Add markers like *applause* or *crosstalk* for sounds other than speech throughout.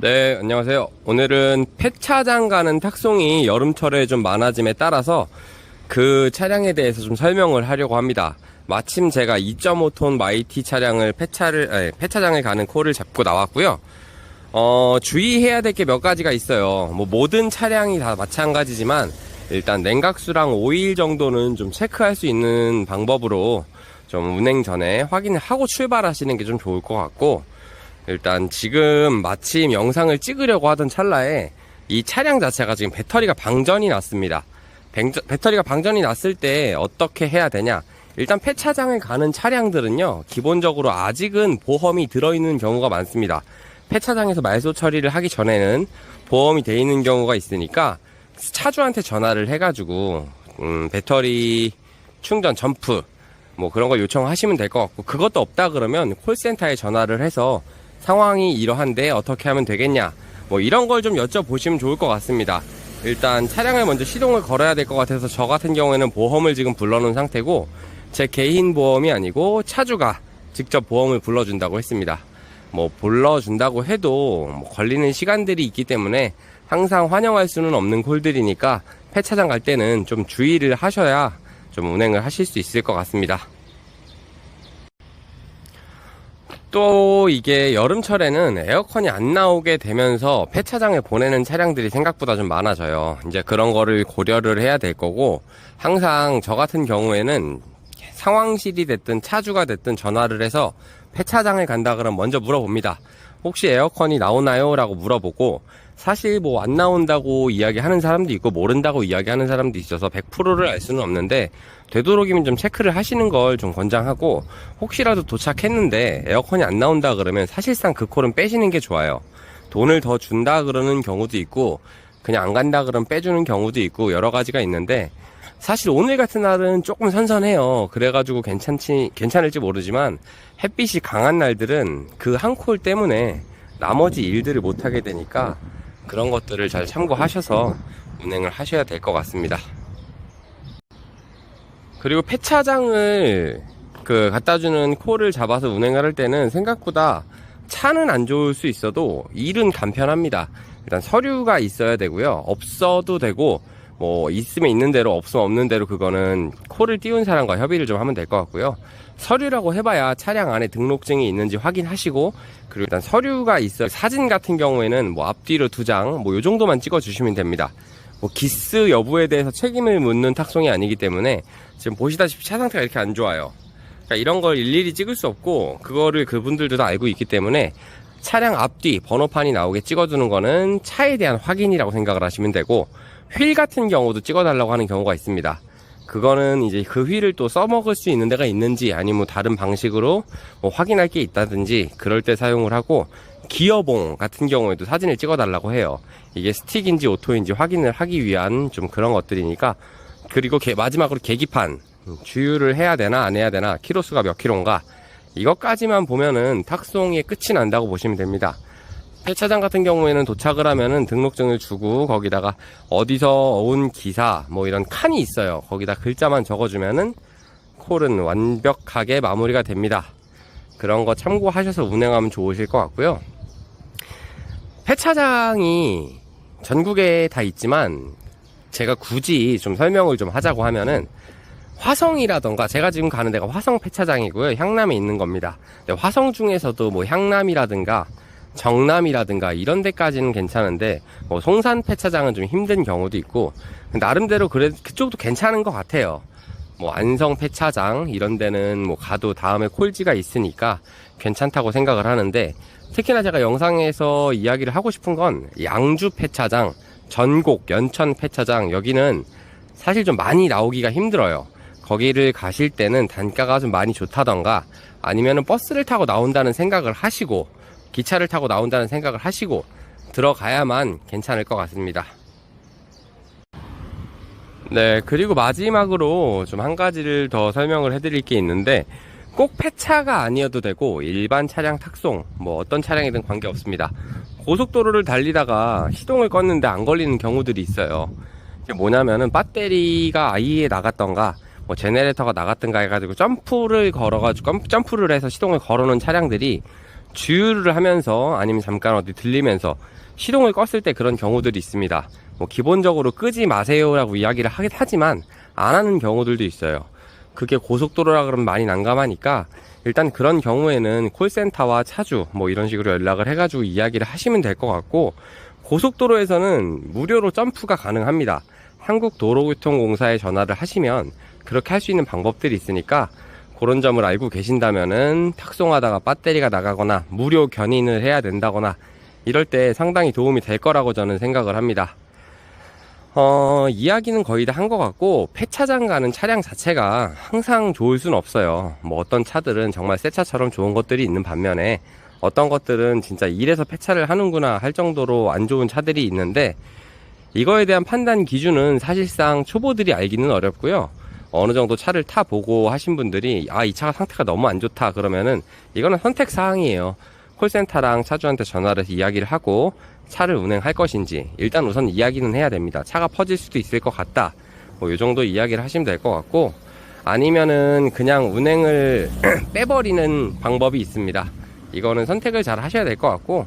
네, 안녕하세요. 오늘은 폐차장 가는 탁송이 여름철에 좀 많아짐에 따라서 그 차량에 대해서 좀 설명을 하려고 합니다. 마침 제가 2.5톤 YT 차량을 폐차를, 아니, 폐차장을 가는 콜을 잡고 나왔고요. 어, 주의해야 될 게 몇 가지가 있어요. 뭐 모든 차량이 다 마찬가지지만 일단 냉각수랑 오일 정도는 좀 체크할 수 있는 방법으로 좀 운행 전에 확인을 하고 출발하시는 게 좀 좋을 것 같고 일단 지금 마침 영상을 찍으려고 하던 찰나에 이 차량 자체가 지금 배터리가 방전이 났습니다. 뱅- 배터리가 방전이 났을 때 어떻게 해야 되냐? 일단 폐차장을 가는 차량들은요, 기본적으로 아직은 보험이 들어있는 경우가 많습니다. 폐차장에서 말소 처리를 하기 전에는 보험이 돼 있는 경우가 있으니까 차주한테 전화를 해가지고 음, 배터리 충전 점프 뭐 그런 걸 요청하시면 될 것 같고 그것도 없다 그러면 콜센터에 전화를 해서 상황이 이러한데 어떻게 하면 되겠냐. 뭐 이런 걸 좀 여쭤보시면 좋을 것 같습니다. 일단 차량을 먼저 시동을 걸어야 될 것 같아서 저 같은 경우에는 보험을 지금 불러놓은 상태고 제 개인 보험이 아니고 차주가 직접 보험을 불러준다고 했습니다. 뭐 불러준다고 해도 뭐 걸리는 시간들이 있기 때문에 항상 환영할 수는 없는 콜들이니까 폐차장 갈 때는 좀 주의를 하셔야 좀 운행을 하실 수 있을 것 같습니다. 또 이게 여름철에는 에어컨이 안 나오게 되면서 폐차장에 보내는 차량들이 생각보다 좀 많아져요. 이제 그런 거를 고려를 해야 될 거고 항상 저 같은 경우에는 상황실이 됐든 차주가 됐든 전화를 해서 폐차장을 간다 그러면 먼저 물어봅니다. 혹시 에어컨이 나오나요? 라고 물어보고 사실 뭐 안 나온다고 이야기하는 사람도 있고 모른다고 이야기하는 사람도 있어서 100%를 알 수는 없는데 되도록이면 좀 체크를 하시는 걸 좀 권장하고 혹시라도 도착했는데 에어컨이 안 나온다 그러면 사실상 그 콜은 빼시는 게 좋아요. 돈을 더 준다 그러는 경우도 있고 그냥 안 간다 그러면 빼주는 경우도 있고 여러 가지가 있는데 사실 오늘 같은 날은 조금 선선해요. 그래가지고 괜찮지, 괜찮을지 모르지만 햇빛이 강한 날들은 그 한 콜 때문에 나머지 일들을 못하게 되니까 그런 것들을 잘 참고하셔서 운행을 하셔야 될 것 같습니다. 그리고 폐차장을 그 갖다 주는 콜을 잡아서 운행을 할 때는 생각보다 차는 안 좋을 수 있어도 일은 간편합니다. 일단 서류가 있어야 되고요. 없어도 되고 뭐 있으면 있는 대로 없으면 없는 대로 그거는 콜을 띄운 사람과 협의를 좀 하면 될 것 같고요. 서류라고 해봐야 차량 안에 등록증이 있는지 확인하시고 그리고 일단 서류가 있어요. 사진 같은 경우에는 뭐 앞뒤로 두 장 뭐 요 정도만 찍어 주시면 됩니다. 뭐 기스 여부에 대해서 책임을 묻는 탁송이 아니기 때문에 지금 보시다시피 차 상태가 이렇게 안 좋아요. 그러니까 이런 걸 일일이 찍을 수 없고 그거를 그분들도 다 알고 있기 때문에 차량 앞뒤 번호판이 나오게 찍어두는 거는 차에 대한 확인이라고 생각을 하시면 되고 휠 같은 경우도 찍어달라고 하는 경우가 있습니다. 그거는 이제 그 휠을 또 써먹을 수 있는 데가 있는지 아니면 뭐 다른 방식으로 뭐 확인할 게 있다든지 그럴 때 사용을 하고 기어봉 같은 경우에도 사진을 찍어달라고 해요. 이게 스틱인지 오토인지 확인을 하기 위한 좀 그런 것들이니까 그리고 개- 마지막으로 계기판 음, 주유를 해야 되나 안 해야 되나 키로수가 몇 킬로인가 이것까지만 보면은 탁송이 끝이 난다고 보시면 됩니다. 폐차장 같은 경우에는 도착을 하면은 등록증을 주고 거기다가 어디서 온 기사 뭐 이런 칸이 있어요. 거기다 글자만 적어주면은 콜은 완벽하게 마무리가 됩니다. 그런 거 참고하셔서 운행하면 좋으실 것 같고요. 폐차장이 전국에 다 있지만 제가 굳이 좀 설명을 좀 하자고 하면은 화성이라던가 제가 지금 가는 데가 화성 폐차장이고요. 향남에 있는 겁니다. 화성 중에서도 뭐 향남이라든가 정남이라든가 이런 데까지는 괜찮은데 뭐 송산 폐차장은 좀 힘든 경우도 있고 나름대로 그래 그쪽도 괜찮은 것 같아요. 뭐 안성 폐차장 이런 데는 뭐 가도 다음에 콜지가 있으니까 괜찮다고 생각을 하는데 특히나 제가 영상에서 이야기를 하고 싶은 건 양주 폐차장, 전곡, 연천 폐차장 여기는 사실 좀 많이 나오기가 힘들어요. 거기를 가실 때는 단가가 좀 많이 좋다던가 아니면은 버스를 타고 나온다는 생각을 하시고 기차를 타고 나온다는 생각을 하시고 들어가야만 괜찮을 것 같습니다. 네, 그리고 마지막으로 좀 한 가지를 더 설명을 해드릴 게 있는데 꼭 폐차가 아니어도 되고 일반 차량 탁송 뭐 어떤 차량이든 관계 없습니다. 고속도로를 달리다가 시동을 껐는데 안 걸리는 경우들이 있어요. 이게 뭐냐면은 배터리가 아예 나갔던가 뭐 제네레이터가 나갔던가 해가지고 점프를 걸어가지고 점프를 해서 시동을 걸어놓은 차량들이 주유를 하면서 아니면 잠깐 어디 들리면서 시동을 껐을 때 그런 경우들이 있습니다. 뭐 기본적으로 끄지 마세요라고 이야기를 하긴 하지만 안 하는 경우들도 있어요. 그게 고속도로라 그러면 많이 난감하니까 일단 그런 경우에는 콜센터와 차주 뭐 이런 식으로 연락을 해가지고 이야기를 하시면 될 것 같고 고속도로에서는 무료로 점프가 가능합니다. 한국도로교통공사에 전화를 하시면 그렇게 할 수 있는 방법들이 있으니까 그런 점을 알고 계신다면은 탁송하다가 배터리가 나가거나 무료 견인을 해야 된다거나 이럴 때 상당히 도움이 될 거라고 저는 생각을 합니다. 어, 이야기는 거의 다 한 것 같고, 폐차장 가는 차량 자체가 항상 좋을 수는 없어요. 뭐 어떤 차들은 정말 새 차처럼 좋은 것들이 있는 반면에, 어떤 것들은 진짜 이래서 폐차를 하는구나 할 정도로 안 좋은 차들이 있는데, 이거에 대한 판단 기준은 사실상 초보들이 알기는 어렵고요. 어느 정도 차를 타보고 하신 분들이, 아, 이 차가 상태가 너무 안 좋다 그러면은, 이거는 선택 사항이에요. 콜센터랑 차주한테 전화를 해서 이야기를 하고, 차를 운행할 것인지 일단 우선 이야기는 해야 됩니다. 차가 퍼질 수도 있을 것 같다. 뭐 이 정도 이야기를 하시면 될 것 같고 아니면은 그냥 운행을 *clears throat* 빼버리는 방법이 있습니다. 이거는 선택을 잘 하셔야 될 것 같고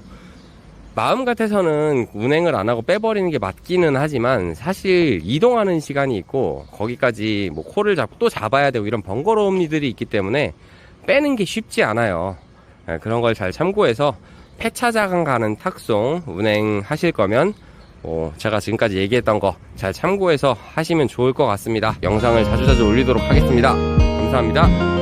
마음 같아서는 운행을 안 하고 빼버리는 게 맞기는 하지만 사실 이동하는 시간이 있고 거기까지 뭐 코를 잡고 또 잡아야 되고 이런 번거로움 일들이 있기 때문에 빼는 게 쉽지 않아요. 예, 그런 걸 잘 참고해서 폐차장 가는 탁송 운행하실 거면 어, 제가 지금까지 얘기했던 거 잘 참고해서 하시면 좋을 것 같습니다. 영상을 자주자주 올리도록 하겠습니다. 감사합니다.